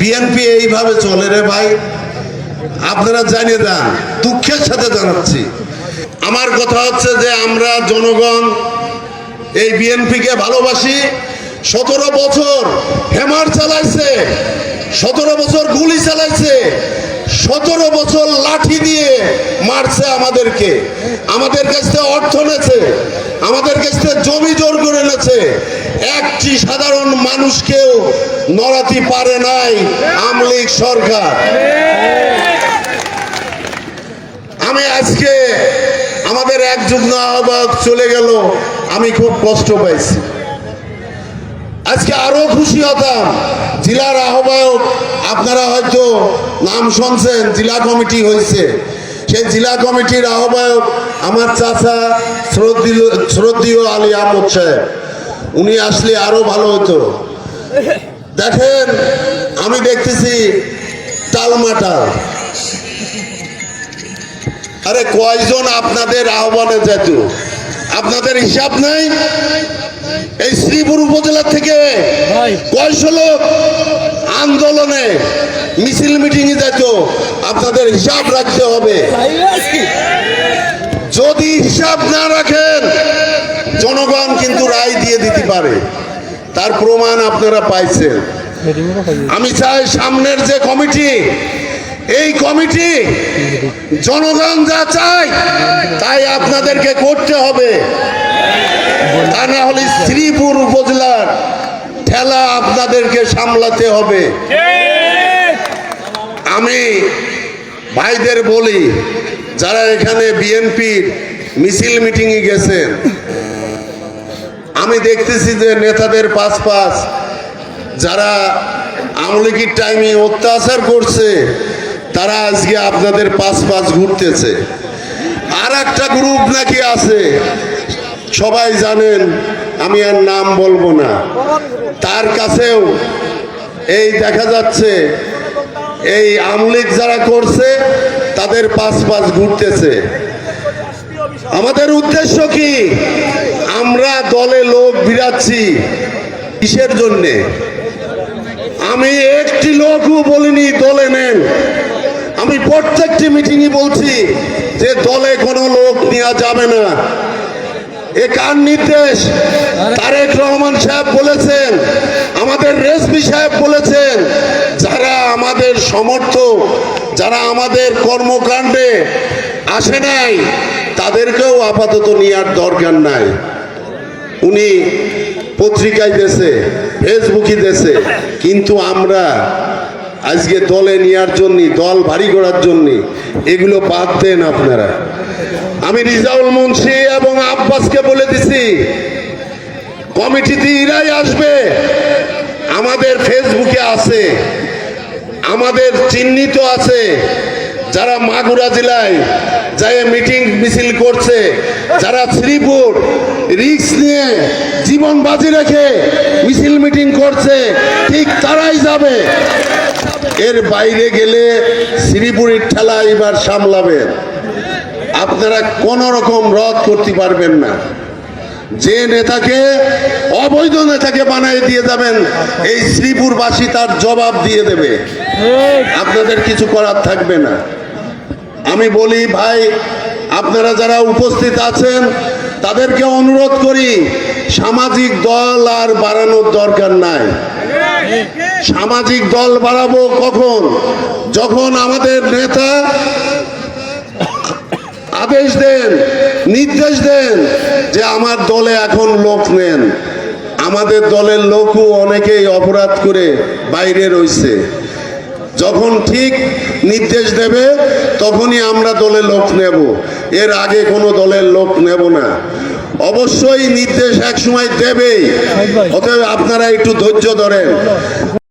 BNP এইভাবে চলে রে ভাই। আপনারা জানিয়ে দেন, দুঃখের সাথে জানাচ্ছি। আমার কথা হচ্ছে যে আমরা জনগণ এই বিএনপিকে ভালোবাসি। সতেরো বছর হেমার চালাইছে, সতেরো বছর গুলি চালাইছে, সতেরো বছর লাঠি দিয়ে মারছে আমাদেরকে। আমাদের কাছ থেকে অর্থ নেছে, আমাদের কাছ থেকে জমি জোর করে নেছে। একটি সাধারণ মানুষকেও নড়াতে পারে নাই আমলিক সরকার। আমি আজকে আমাদের এক যুগ্ম আহ্বায়ক চলে গেল, আমি খুব কষ্ট পাইছি। আজকে আরও খুশি হতাম, জেলার আহ্বায়ক, আপনারা হয়তো নাম শুনছেন, জেলা কমিটি হয়েছে। সেই জেলা কমিটির আহ্বায়ক আমার চাচা শ্রদ্ধীয় শ্রদ্ধীয় আলী আহমদ সাহেব। উনি আসলে আরও ভালো হতো। দেখেন আমি দেখতেছি টালমাটাল আরে কয়জন আপনাদের আহ্বানে যেত? আপনাদের হিসাব নাই? এই শ্রীপুর উপজেলা থেকে কয়শো লোক আন্দোলনে মিছিল মিটিং এ যেত। আপনাদের হিসাব রাখতে হবে। যদি হিসাব না রাখেন জনগণ কিন্তু দিয়ে দিতে পারে। তার প্রমাণ আপনারা পাইছেন। আমি চাই সামনের যে কমিটি, এই কমিটি জনগণ যা চায়, তাই আপনাদেরকে করতে হবে। তা না হলে শ্রীপুর উপজেলার ঠেলা আপনাদেরকে সামলাতে হবে। আমি ভাইদের বলি, যারা এখানে বিএনপির মিছিল মিটিংয়ে গেছেন আমি দেখতেছি যে নেতাদের পাশ পাশ যারা আমলিকির টাইমে অত্যাচার করছে, তারা আজকে আপনাদের পাশ পাশ ঘুরতেছে। আর একটা গ্রুপ নাকি আছে, সবাই জানেন, আমি আর নাম বলব না। তার কাছেও এই দেখা যাচ্ছে, এই আমলিক যারা করছে, তাদের পাশ পাশ ঘুরতেছে। আমাদের উদ্দেশ্য কি? বিরাচ্ছি কিসের জন্যে? আমি একটি লোকও বলিনি, দলে নেন। আমি প্রত্যেকটি মিটিংই বলছি যে দলে কোনো লোক নেওয়া যাবে না। এ কার নির্দেশ? তারেক রহমান সাহেব বলেছেন, আমাদের রেসবি সাহেব বলেছেন, যারা আমাদের সমর্থক, যারা আমাদের কর্মকাণ্ডে আসে নাই, তাদেরকেও আপাতত নেওয়ার দরকার নাই। উনি পত্রিকায় দেশে ফেসবুকে দেশে কিন্তু আমরা আজকে দলে নেওয়ার জন্য, দল ভারী করার জন্য এগুলো বাদ দেন আপনারা। আমি রিজাউল মুন্সি এবং আব্বাসকে বলে দিছি, কমিটিতে ইরাই আসবে। আমাদের ফেসবুকে আছে, আমাদের চিহ্নিত আছে। যারা মাগুরা জেলায় যায় মিটিং মিছিল করছে, যারা শ্রীপুর রিক্স নিয়ে জীবন বাজি রেখে মিছিল মিটিং করছে, ঠিক তারাই যাবে। এর বাইরে গেলে শ্রীপুরের ঠেলা এবার সামলাবেন আপনারা কোন রকম রদ করতে পারবেন না। যে নেতাকে অবৈধ নেতাকে বানাই দিয়ে যাবেন, এই শ্রীপুরবাসী তার জবাব দিয়ে দেবে। আপনাদের কিছু করার থাকবে না। আমি বলি, ভাই, আপনারা যারা উপস্থিত আছেন, তাদেরকে অনুরোধ করি, সামাজিক দল আর বাড়ানোর দরকার নাই। সামাজিক দল বাড়াবো কখন? যখন আমাদের নেতা আদেশ দেন, নির্দেশ দেন যে আমার দলে এখন লোক নেন। আমাদের দলের লোকও অনেকেই অপরাধ করে বাইরে রয়েছে। যখন ঠিক নির্দেশ দেবে, তখনই আমরা দলে লোক নেব। এর আগে কোনো দলের লোক নেব না। অবশ্যই নির্দেশ এক সময় দেবেই। অতএব আপনারা একটু ধৈর্য ধরেন।